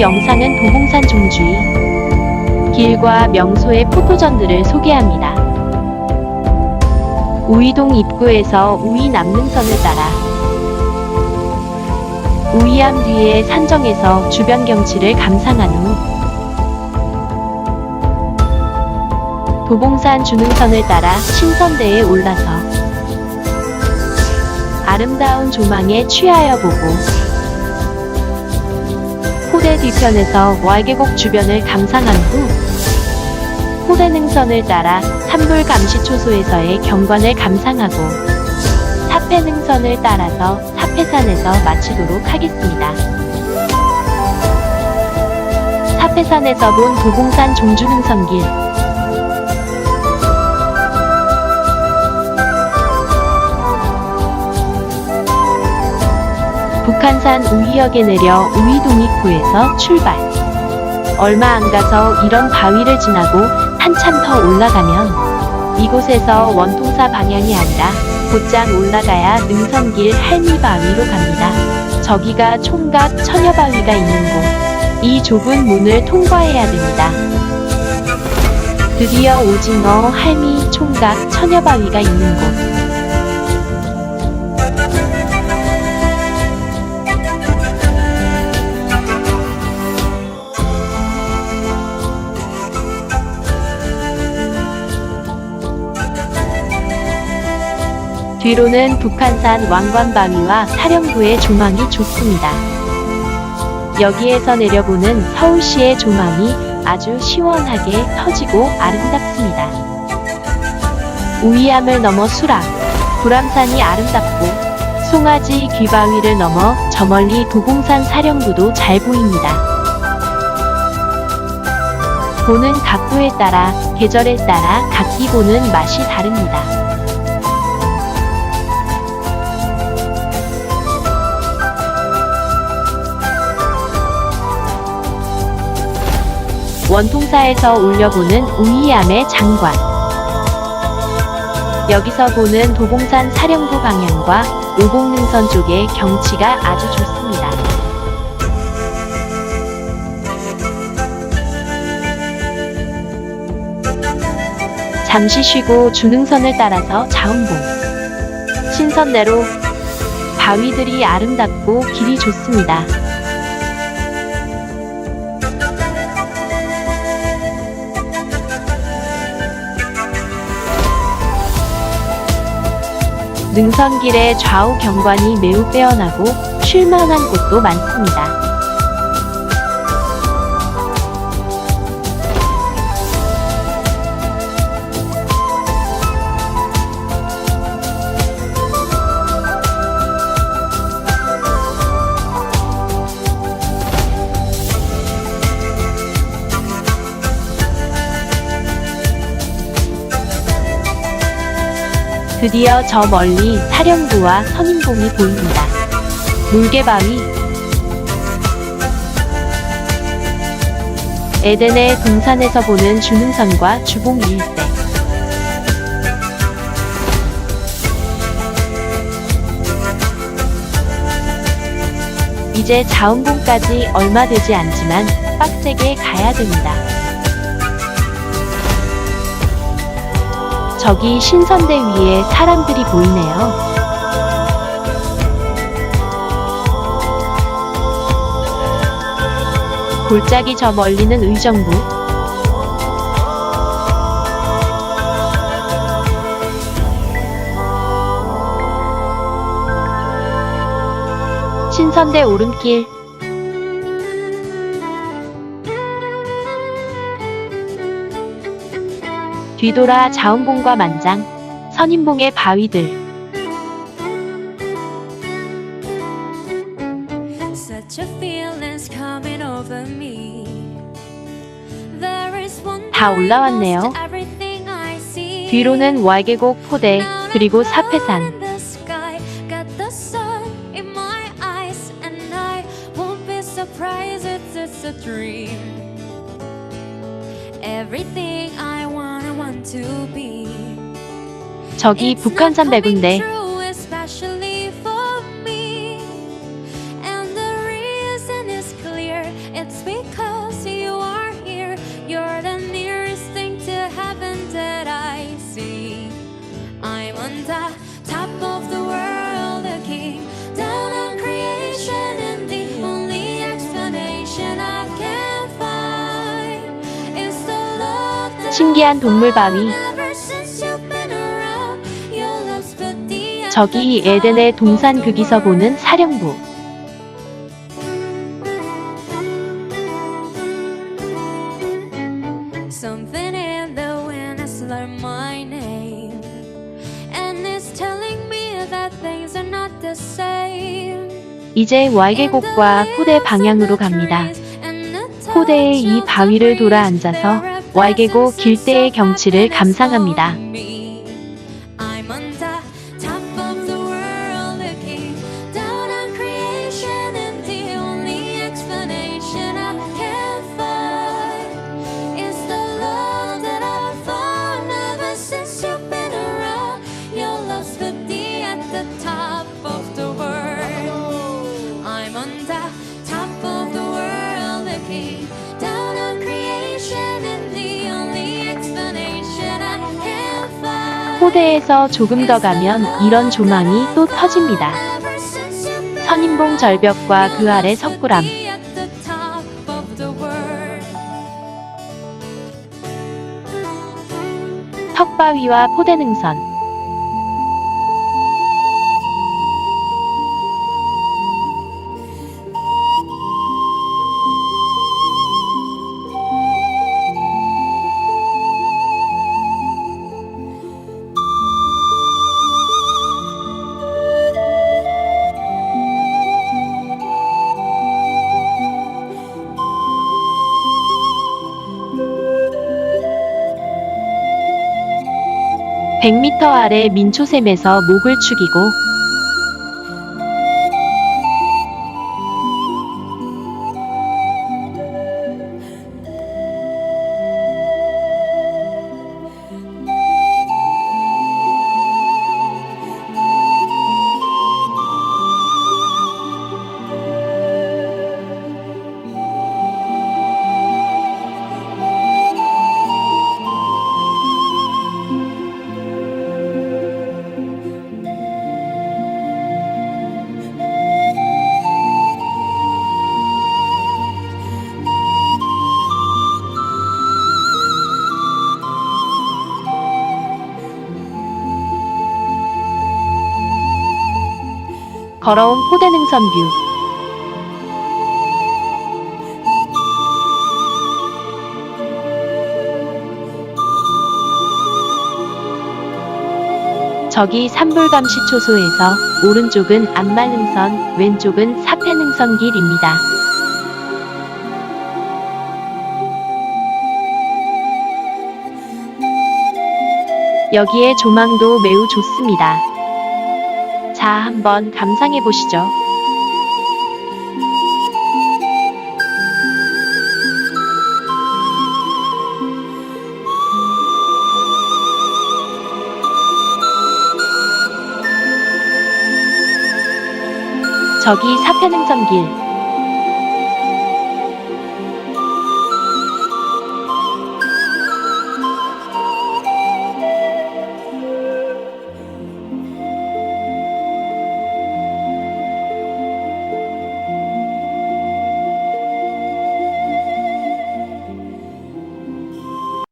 영상은 도봉산 종주이 길과 명소의 포토전들을 소개합니다. 우이동 입구에서 우이 남능선을 따라 우이암 뒤의 산정에서 주변 경치를 감상한 후 도봉산 주능선을 따라 신선대에 올라서 아름다운 조망에 취하여 보고 호대 뒤편에서 월계곡 주변을 감상한 후 호대 능선을 따라 산불 감시 초소에서의 경관을 감상하고 사패 능선을 따라서 사패산에서 마치도록 하겠습니다. 사패산에서 본 도봉산 종주능선길 북한산 우이역에 내려 우이동입구에서 출발. 얼마 안 가서 이런 바위를 지나고 한참 더 올라가면 이곳에서 원통사 방향이 아니라 곧장 올라가야 능선길 할미바위로 갑니다. 저기가 총각 처녀바위가 있는 곳. 이 좁은 문을 통과해야 됩니다. 드디어 오징어, 할미, 총각, 처녀바위가 있는 곳. 뒤로는 북한산 왕관바위와 사령부의 조망이 좋습니다. 여기에서 내려보는 서울시의 조망이 아주 시원하게 터지고 아름답습니다. 우이암을 넘어 수락, 불암산이 아름답고 송아지 귀바위를 넘어 저 멀리 도봉산 사령부도 잘 보입니다. 보는 각도에 따라 계절에 따라 각기 보는 맛이 다릅니다. 원통사에서 올려보는 우이암의 장관. 여기서 보는 도봉산 사령부 방향과 오봉능선 쪽의 경치가 아주 좋습니다. 잠시 쉬고 주능선을 따라서 자운봉. 신선내로 바위들이 아름답고 길이 좋습니다. 능선길의 좌우 경관이 매우 빼어나고 쉴만한 곳도 많습니다. 드디어 저 멀리 사령부와 선인봉이 보입니다. 물개바위 에덴의 동산에서 보는 주능선과 주봉 일대 이제 자운봉까지 얼마 되지 않지만 빡세게 가야 됩니다. 저기 신선대 위에 사람들이 보이네요. 골짜기 저 멀리는 의정부. 신선대 오름길. 뒤돌아 자운봉과 만장, 선인봉의 바위들. 다 올라왔네요. 뒤로는 월계곡 포대, 그리고 사패산. Everything 저기 북한산 배군데 신기한 동물 바위. 저기 에덴의 동산 극에서 보는 사령부. 이제 와이계곡과 포대 방향으로 갑니다. 포대의 이 바위를 돌아 앉아서 와이계곡 길대의 경치를 감상합니다. 포대에서 조금 더 가면 이런 조망이 또 터집니다. 선인봉 절벽과 그 아래 석굴암. 턱바위와 포대능선. 백 미터 아래 민초샘에서 목을 축이고 걸어온 포대능선 뷰. 저기 산불감시 초소에서 오른쪽은 안말능선, 왼쪽은 사패능선 길입니다. 여기에 조망도 매우 좋습니다. 자, 한번 감상해 보시죠. 저기 사패능선 길.